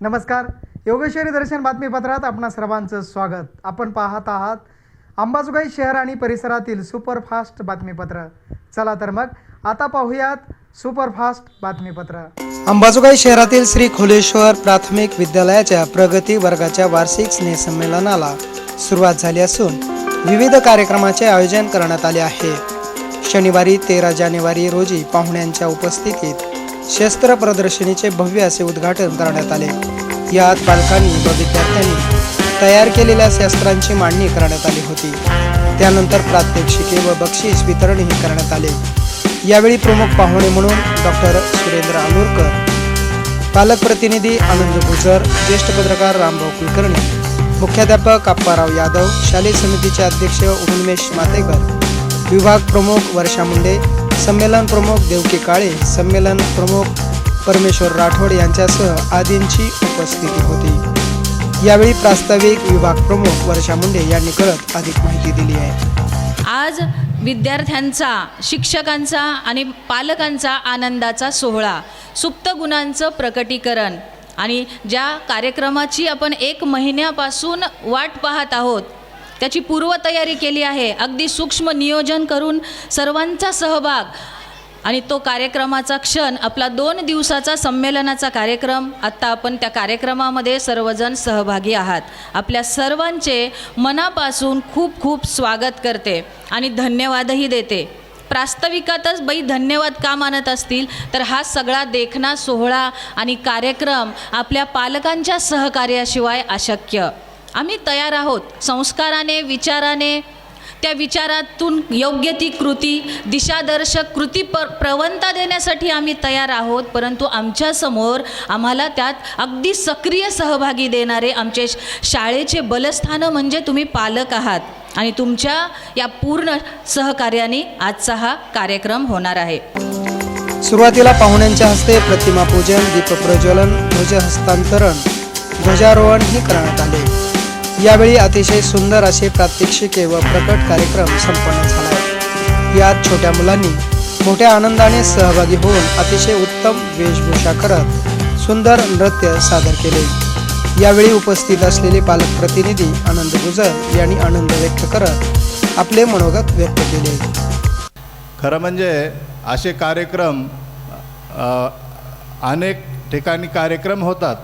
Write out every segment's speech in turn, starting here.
नमस्कार. योगेश्वरी दर्शन बातमीपत्रात आपणा सर्वांचं स्वागत. आपण पाहत आहात अंबाजोगाई शहर आणि परिसरातील सुपरफास्ट बातमीपत्र. चला तर मग आता पाहूयात सुपरफास्ट बातमीपत्र. अंबाजोगाई शहरातील श्री खोलेश्वर प्राथमिक विद्यालयाच्या प्रगती वर्गाच्या वार्षिक स्नेहसंमेलनाला सुरुवात झाली असून विविध कार्यक्रमाचे आयोजन करण्यात आले आहे. शनिवारी तेरा जानेवारी रोजी पाहुण्यांच्या उपस्थितीत शस्त्र प्रदर्शनीचे भव्य असे उद्घाटन करण्यात आले. यात पालकांनी व विद्यार्थ्यांनी तयार केलेल्या शस्त्रांची मांडणी करण्यात आली होती. त्यानंतर प्रात्यक्षिके व बक्षीस वितरणही करण्यात आले. यावेळी प्रमुख पाहुणे म्हणून डॉक्टर सुरेंद्र आलूरकर पालक प्रतिनिधी आनंद गुजर ज्येष्ठ पत्रकार रामभाऊ कुलकर्णी मुख्याध्यापक अप्पाराव यादव शालेय समितीचे अध्यक्ष उन्मेश मातेकर विभाग प्रमुख वर्षा मुंडे संमेलन प्रमुख देवकी काळे संमेलन प्रमुख परमेश्वर राठोड यांच्यासह आदींची उपस्थिती होती. यावेळी प्रास्ताविक विभाग प्रमुख वर्षा मुंडे यांनी करत अधिक माहिती दिली आहे. आज विद्यार्थ्यांचा शिक्षकांचा आणि पालकांचा आनंदाचा सोहळा. सुप्त गुणांचं प्रकटीकरण. आणि ज्या कार्यक्रमाची आपण एक महिन्यापासून वाट पाहत आहोत त्याची पूर्वतयारी केली आहे. अगदी सूक्ष्म नियोजन करून सर्वांचा सहभाग आणि तो कार्यक्रमाचा क्षण आपला दोन दिवसाचा संमेलनाचा कार्यक्रम आत्ता आपण त्या कार्यक्रमामध्ये सर्वजण सहभागी आहात. आपल्या सर्वांचे मनापासून खूप खूप स्वागत करते आणि धन्यवादही देते. प्रास्ताविकातच बाई धन्यवाद का मानत असतील? तर हा सगळा देखणा सोहळा आणि कार्यक्रम आपल्या पालकांच्या सहकार्याशिवाय अशक्य. आम्ही तयार आहोत. संस्काराने विचाराने त्या विचारातून योग्य ती कृती दिशादर्शक कृती प प्रवणता देण्यासाठी आम्ही तयार आहोत. परंतु आमच्यासमोर आम्हाला त्यात अगदी सक्रिय सहभागी देणारे आमचे श- शाळेचे बलस्थानं म्हणजे तुम्ही पालक आहात. आणि तुमच्या या पूर्ण सहकार्याने आजचा हा कार्यक्रम होणार आहे. सुरुवातीला पाहुण्यांच्या हस्ते प्रतिमा पूजन दीपप्रज्वलन ध्वज हस्तांतरण ध्वजारोहणही करण्यात आले. यावेळी अतिशय सुंदर असे प्रात्यक्षिके व प्रकट कार्यक्रम संपन्न झाला. यात छोट्या मुलांनी मोठ्या आनंदाने सहभागी होऊन अतिशय उत्तम वेशभूषा करत सुंदर नृत्य सादर केले. यावेळी उपस्थित असलेले पालक प्रतिनिधी आनंद गुजर यांनी आनंद व्यक्त करत आपले मनोगत व्यक्त केले. खरं म्हणजे असे कार्यक्रम अनेक ठिकाणी कार्यक्रम होतात.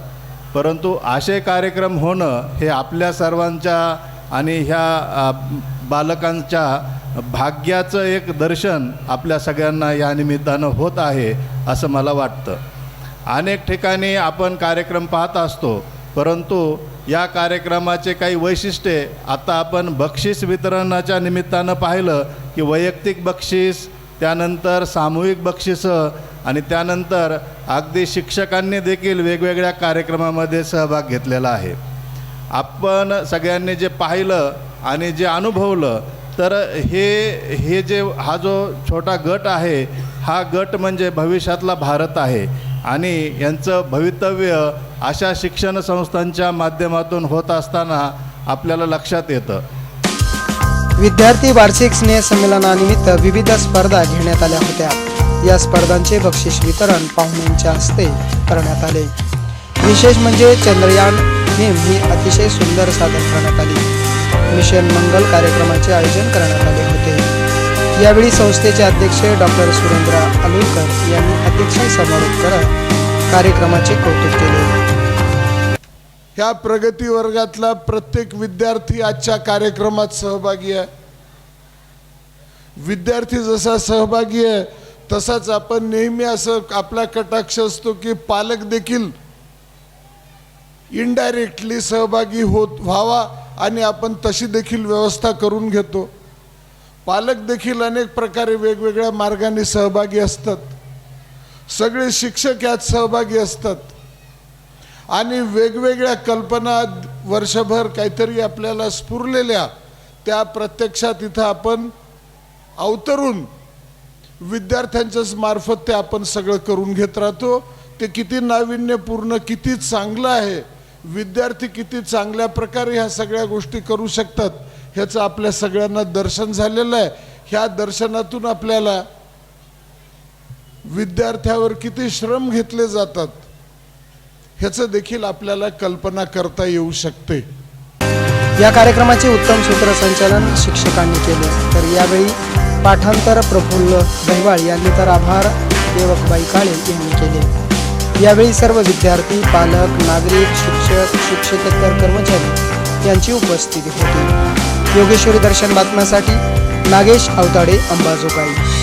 परंतु असे कार्यक्रम होणं हे आपल्या सर्वांच्या आणि ह्या बालकांच्या भाग्याचं एक दर्शन आपल्या सगळ्यांना या निमित्तानं होत आहे असं मला वाटतं. अनेक ठिकाणी आपण कार्यक्रम पाहत असतो परंतु या कार्यक्रमाचे काही वैशिष्ट्ये आता आपण बक्षीस वितरणाच्या निमित्तानं पाहिलं की वैयक्तिक बक्षीस त्यानंतर सामूहिक बक्षिसं आणि त्यानंतर अगदी शिक्षकांनी देखील वेगवेगळ्या कार्यक्रमामध्ये सहभाग घेतलेला आहे. आपण सगळ्यांनी जे पाहिलं आणि जे अनुभवलं तर हे हे जे हा जो छोटा गट आहे हा गट म्हणजे भविष्यातला भारत आहे. आणि यांचं भवितव्य अशा शिक्षण संस्थांच्या माध्यमातून होत असताना आपल्याला लक्षात येतं. विद्यार्थी वार्षिक स्नेह संमेलनानिमित्त विविध स्पर्धा घेण्यात आल्या होत्या. या स्पर्धांचे बक्षीस वितरण पाहुण्यांच्या हस्ते करण्यात आले. विशेष म्हणजे चंद्रयान मोहीम ही अतिशय सुंदर सादर करण्यात आली. मिशन मंगल कार्यक्रमाचे आयोजन करण्यात आले होते. यावेळी संस्थेचे अध्यक्ष डॉक्टर सुरेंद्र आलुरकर यांनी अतिशय समारोप करत कार्यक्रमाचे कौतुक केले. ह्या प्रगती वर्गातला प्रत्येक विद्यार्थी आजच्या कार्यक्रमात सहभागी आहे. विद्यार्थी जसा सहभागी आहे तसाच आपण नेहमी असं आपला कटाक्ष असतो की पालक देखील इनडायरेक्टली सहभागी होत व्हावा आणि आपण तशी देखील व्यवस्था करून घेतो. पालक देखील अनेक प्रकारे वेगवेगळ्या मार्गाने सहभागी असतात. सगळे शिक्षक यात सहभागी असतात. आणि वेगवेगळ्या कल्पना वर्षभर काहीतरी आपल्याला स्फुरलेल्या त्या प्रत्यक्षात इथं आपण अवतरून विद्यार्थ्यांच्याच मार्फत ते आपण सगळं करून घेत राहतो. ते किती नाविन्यपूर्ण किती चांगलं आहे. विद्यार्थी किती चांगल्या प्रकारे ह्या सगळ्या गोष्टी करू शकतात ह्याचं आपल्या सगळ्यांना दर्शन झालेलं आहे. ह्या दर्शनातून आपल्याला विद्यार्थ्यावर किती श्रम घेतले जातात ह्याचं देखील आपल्याला कल्पना करता येऊ शकते. या कार्यक्रमाचे उत्तम सूत्रसंचालन शिक्षकांनी केले. तर यावेळी पाठांतर प्रफुल्ल दहिवाळ यांनी तर आभार. देवकबाई काळे यांनी केले. यावेळी सर्व विद्यार्थी पालक नागरिक शिक्षक शिक्षकेतर कर्मचारी यांची उपस्थिती होती. योगेश्वरी दर्शन बातम्यासाठी नागेश अवताडे अंबाजोगाई.